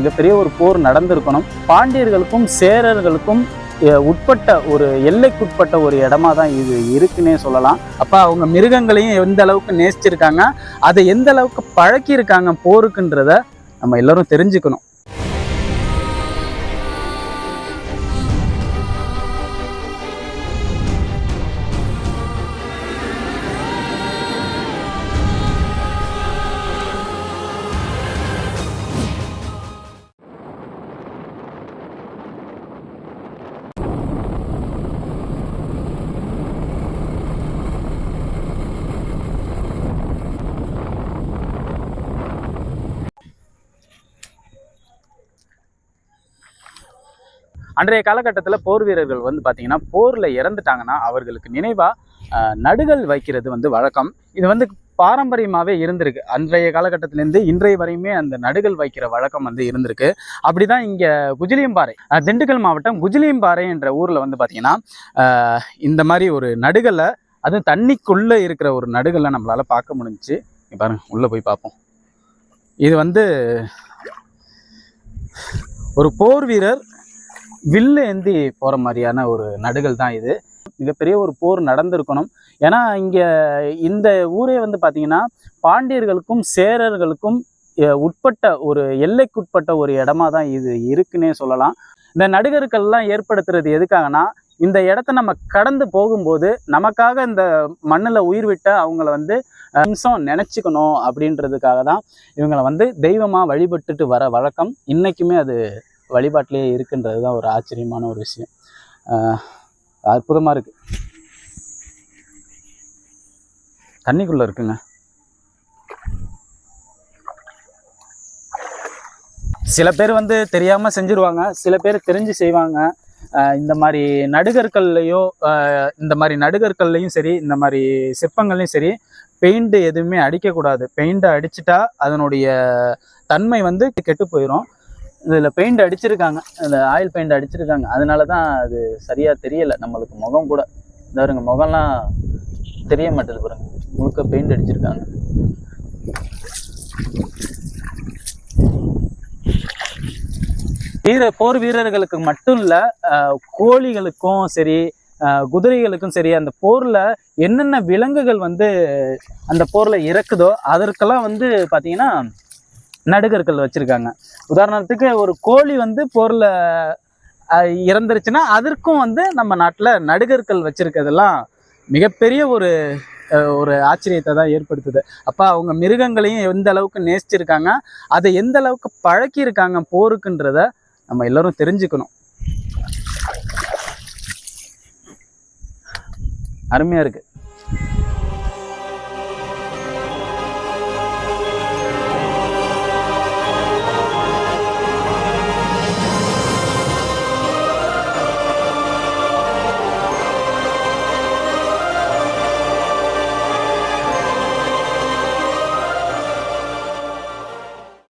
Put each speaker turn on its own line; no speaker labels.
மிகப்பெரிய ஒரு போர் நடந்திருக்கணும். பாண்டியர்களுக்கும் சேரர்களுக்கும் உட்பட்ட ஒரு எல்லைக்குட்பட்ட ஒரு இடமா தான் இது இருக்குன்னே சொல்லலாம். அப்போ அவங்க மிருகங்களையும் எந்த அளவுக்கு நேசிச்சிருக்காங்க அதை எந்த அளவுக்கு பழக்கியிருக்காங்க போருக்குன்றத நம்ம எல்லாரும் தெரிஞ்சுக்கணும். அன்றைய காலகட்டத்தில் போர் வீரர்கள் வந்து பார்த்தீங்கன்னா போரில் இறந்துட்டாங்கன்னா அவர்களுக்கு நினைவாக நடுகள் வைக்கிறது வந்து வழக்கம். இது வந்து பாரம்பரியமாகவே இருந்திருக்கு. அன்றைய காலகட்டத்திலேருந்து இன்றைய வரையுமே அந்த நடுகள் வைக்கிற வழக்கம் வந்து இருந்திருக்கு. அப்படிதான் இங்கே குஜிலியம்பாறை திண்டுக்கல் மாவட்டம் குஜிலியம்பாறை என்ற ஊரில் வந்து பார்த்திங்கன்னா இந்த மாதிரி ஒரு நடுகளை அதுவும் தண்ணிக்குள்ளே இருக்கிற ஒரு நடுகளை நம்மளால் பார்க்க முடிஞ்சுச்சு. பாருங்கள் பாருங்க உள்ளே போய் பார்ப்போம். இது வந்து ஒரு போர் வீரர் வில்லு ஏந்தி போகிற மாதிரியான ஒரு நடுகள் தான் இது. மிகப்பெரிய ஒரு போர் நடந்திருக்கணும். ஏன்னா இங்கே இந்த ஊரே வந்து பார்த்தீங்கன்னா பாண்டியர்களுக்கும் சேரர்களுக்கும் உட்பட்ட ஒரு எல்லைக்குட்பட்ட ஒரு இடமா தான் இது இருக்குன்னே சொல்லலாம். இந்த நடுகர்கள்லாம் ஏற்படுத்துறது எதுக்காகனா இந்த இடத்த நம்ம கடந்து போகும்போது நமக்காக இந்த மண்ணில் உயிர் விட்ட அவங்கள வந்து நிமிஷம் நினச்சிக்கணும் அப்படின்றதுக்காக தான் இவங்களை வந்து தெய்வமாக வழிபட்டுட்டு வர வழக்கம். இன்றைக்குமே அது வழிபாட்டிலே இருக்குன்றது தான் ஒரு ஆச்சரியமான ஒரு விஷயம். அற்புதமாக இருக்குது தண்ணிக்குள்ளே இருக்குங்க. சில பேர் வந்து தெரியாமல் செஞ்சுருவாங்க சில பேர் தெரிஞ்சு செய்வாங்க. இந்த மாதிரி நடுகற்கள்லையோ இந்த மாதிரி நடுகற்கள்லையும் சரி இந்த மாதிரி சிற்பங்கள்லையும் சரி பெயிண்ட் எதுவுமே அடிக்கக்கூடாது. பெயிண்ட்டை அடிச்சிட்டா அதனுடைய தன்மை வந்து கெட்டு போயிடும் இதில் பெயிண்ட் அடிச்சிருக்காங்க. இந்த ஆயில் பெயிண்ட் அடிச்சிருக்காங்க. அதனால தான் அது சரியாக தெரியலை. நம்மளுக்கு முகம் கூட. இந்த பாருங்க முகம்லாம் தெரிய மாட்டேது பாருங்க. முழுக்க பெயிண்ட் அடிச்சிருக்காங்க. வீர போர் வீரர்களுக்கு மட்டும் இல்லை கோழிகளுக்கும் சரி குதிரைகளுக்கும் சரி அந்த போரில் என்னென்ன விலங்குகள் வந்து அந்த போரில் இறக்குதோ அதற்கெல்லாம் வந்து பார்த்திங்கன்னா நடுகர்கள் வச்சுருக்காங்க. உதாரணத்துக்கு ஒரு கோழி வந்து போரில் இறந்துருச்சுன்னா அதற்கும் வந்து நம்ம நாட்டில் நடுகர்கள் வச்சுருக்கிறதெல்லாம் மிகப்பெரிய ஒரு ஒரு ஆச்சரியத்தை தான் ஏற்படுத்துது. அப்போ அவங்க மிருகங்களையும் எந்த அளவுக்கு நேசிச்சிருக்காங்க அதை எந்த அளவுக்கு பழக்கியிருக்காங்க போருக்குன்றத நம்ம எல்லோரும் தெரிஞ்சுக்கணும். அருமையாக இருக்குது